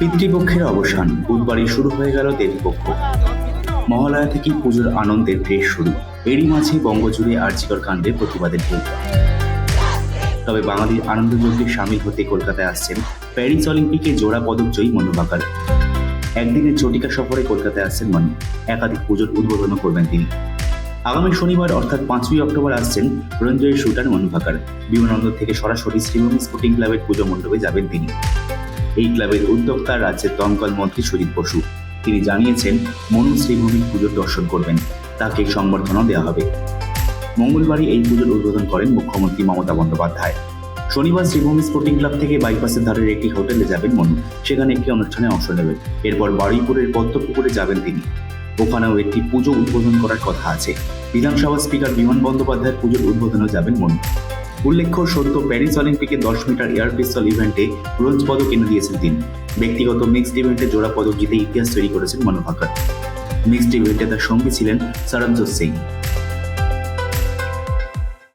পিতৃপক্ষের অবসান। বুধবারই শুরু হয়ে গেল দেবীপক্ষ। মহালয়া থেকেই পুজোর আনন্দের রেশ শুরু। এরই মাঝে বঙ্গজুড়ে আর্জিকর কাণ্ডে প্রতিবাদের ঢেউ তবে বাঙালির আনন্দযজ্ঞে সামিল হতে কলকাতায় আসছেন প্যারিস অলিম্পিকে জোড়া পদক জয়ী মনু বাকার। একদিনের চটিকা সফরে কলকাতায় আসছেন মনু। একাধিক পুজোর উদ্বোধনও করবেন তিনি। আগামী শনিবার অর্থাৎ পাঁচই অক্টোবর আসছেন রঞ্জয়ের শুটার মনু ভাকার বিমানবন্দর থেকে সরাসরি শ্রীভূমি স্পোর্টিং ক্লাবের পুজো মণ্ডপে যাবেন তিনি। এই ক্লাবের উদ্যোক্তা রাজ্যের দমকল মন্ত্রী সুজিত বসু। তিনি জানিয়েছেন, মনু শ্রীভূমির পুজোর দর্শন করবেন। তাকে সংবর্ধনা দেওয়া হবে। মঙ্গলবারই এই পুজোর উদ্বোধন করেন মুখ্যমন্ত্রী মমতা বন্দ্যোপাধ্যায়। শনিবার শ্রীভূমি স্পোর্টিং ক্লাব থেকে বাইপাসের ধারের একটি হোটেলে যাবেন মনু। সেখানে একটি অনুষ্ঠানে অংশ নেবেন। এরপর বারুইপুরের পদ্মপুকুরে যাবেন তিনি। ওখানেও একটি পুজো উদ্বোধন করার কথা আছে। বিধানসভা স্পিকার বিমান বন্দ্যোপাধ্যায়ের পুজোর উদ্বোধনে যাবেন মনু। উল্লেখ্য, সদ্য প্যারিস অলিম্পিকে দশ মিটার এয়ার পিস্তল ইভেন্টে ব্রোঞ্জ পদক এনে দিয়েছেন তিনি। ব্যক্তিগত মিক্সড ইভেন্টে জোড়া পদক জিতে ইতিহাস তৈরি করেছেন মনোভাকর। মিক্সড ইভেন্টে তার সঙ্গী ছিলেন সরঞ্জোত সিং।